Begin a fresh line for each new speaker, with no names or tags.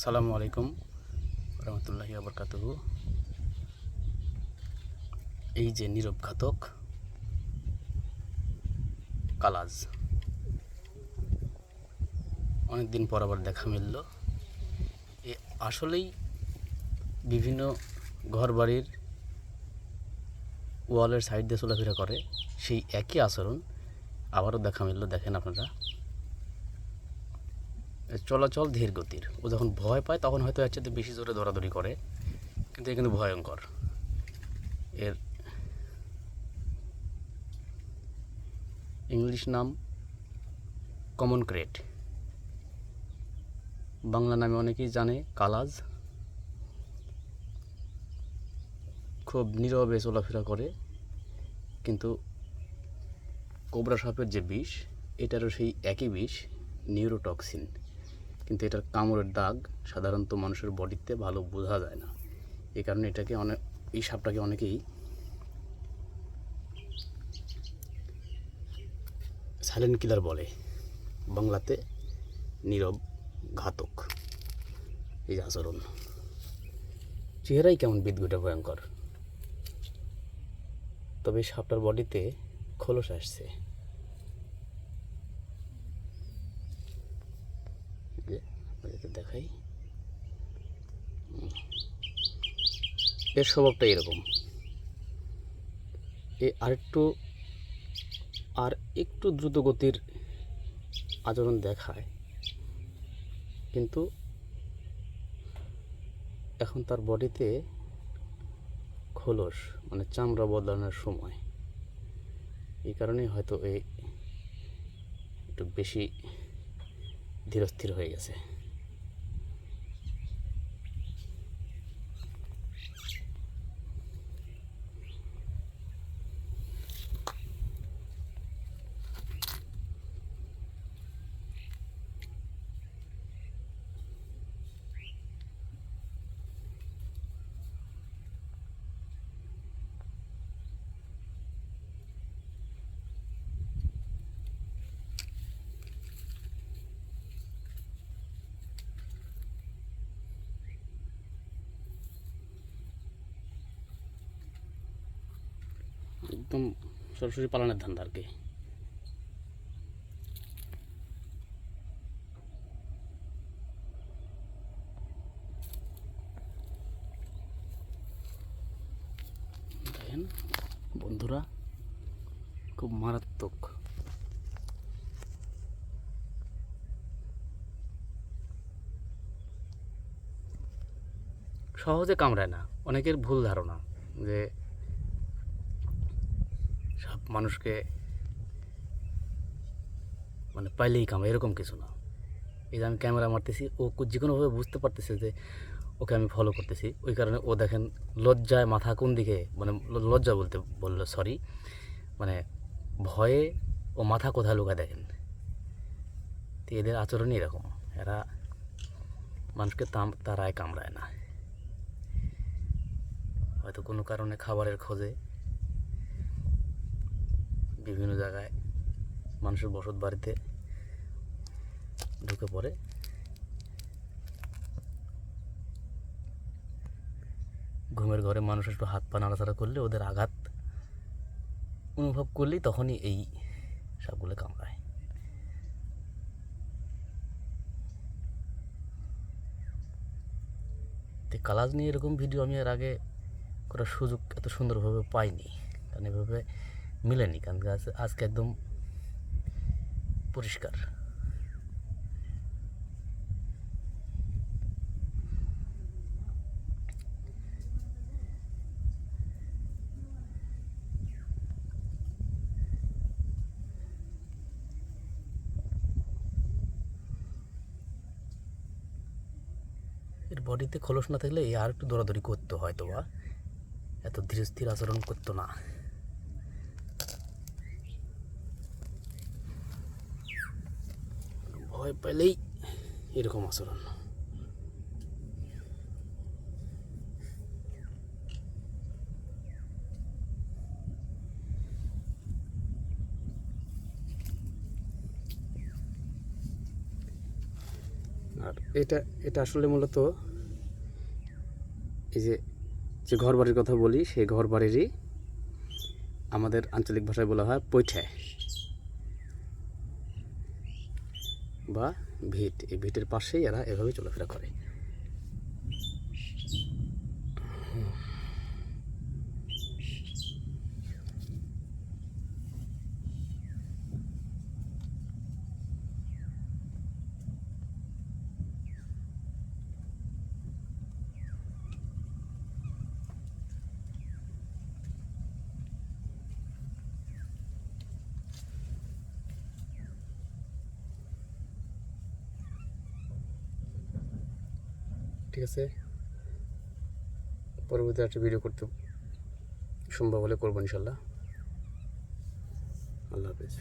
আসসালামু আলাইকুম রহমতুল্লাহি আবরকাতুহু এই যে নীরব ঘাতক, কালাজ। অনেকদিন পর আবার দেখা মিলল। এ আসলেই বিভিন্ন ঘর বাড়ির ওয়ালের সাইড দিয়ে চলাফেরা করে, সেই একই আচরণ আবারও দেখা মিলল। দেখেন আপনারা। চলাচল ধীর গতির। ও যখন ভয় পায়, তখন হয়তো এর চাইতে বেশি জোরে দৌড়াদৌড়ি করে। কিন্তু এ কিন্তু ভয়ঙ্কর। এর ইংলিশ নাম কমন ক্রেট বাংলা নামে অনেকেই জানে কালাজ। খুব নীরবে চলাফেরা করে। কিন্তু কোবরা সাপের যে বিষ, এটারও সেই একই বিষ নিউরোটক্সিন কিন্তু এটার কামড়ের দাগ সাধারণত মানুষের বডিতে ভালো বোঝা যায় না। এই কারণে এটাকে অনেক, এই সাপটাকে অনেকেই সাইলেন্ট কিলার বলে। বাংলাতে নীরব ঘাতক। এই আচরণ। চেহারাই কেমন বিদ্যুটা ভয়ঙ্কর। তবে সাপটার বডিতে খোলস আসছে। যে আপনাদেরকে দেখাই। এর স্বভাবটা এরকম। এ আরেকটু আর একটু দ্রুত গতির আচরণ দেখায়। কিন্তু এখন তার বডিতে খোলস মানে চামড়া বদলানোর সময়। এই কারণেই হয়তো এই একটু বেশি ধীরস্থির হয়ে গেছে একদম সরাসরি পালনের ধান্দা আর কি। বন্ধুরা, খুব মারাত্মক। সহজে কামড়ায় না, অনেকের ভুল ধারণা যে মানুষকে মানে পাইলেই কামড়ে এরকম কিছু না। এই যে আমি ক্যামেরা মারতেছি, ও যে কোনোভাবে বুঝতে পারতেছে যে ওকে আমি ফলো করতেছি, ওই কারণে ও দেখেন লজ্জায় মাথা কোন দিকে মানে লজ্জা বলতে বলল সরি মানে ভয়ে ও মাথা কোথায় লুকায় দেখেন। তো এদের আচরণই এরকম, এরা মানুষকে তারায় কামড়ায় না। হয়তো কোনো কারণে খাবারের খোঁজে বিভিন্ন জায়গায় মানুষের বসত বাড়িতে ঢুকে পড়ে। ঘুমের ঘরে মানুষ একটু হাত পা নাড়াচাড়া করলে ওদের আঘাত অনুভব করলেই তখনই এই সাপগুলো কামড়ায়। তো কালাজ নিয়ে এরকম ভিডিও আমি এর আগে করার সুযোগ এত সুন্দরভাবে পাইনি। কারণ এভাবে মিলেনি কারণ আজ- আজকে একদম পরিষ্কার। এর বডিতে খোলস না থাকলে আর একটু দৌড়াদৌড়ি করতে হয়তো বা। এত ধীরে স্থির আচরণ করতো না। ভয় পেলেই এরকম আচরণ।
আর এটা এটা আসলে মূলত এই যে যে ঘর বাড়ির কথা বলি, সেই ঘর বাড়িরই আমাদের আঞ্চলিক ভাষায় বলা হয় পৈঠে বা ভিট এই ভিটের পাশেই এরা এভাবে চলাফেরা করে। ঠিক আছে? পরবর্তী একটা ভিডিও করতে সম্ভব হলে করব ইনশাল্লাহ। আল্লাহ হাফিজ।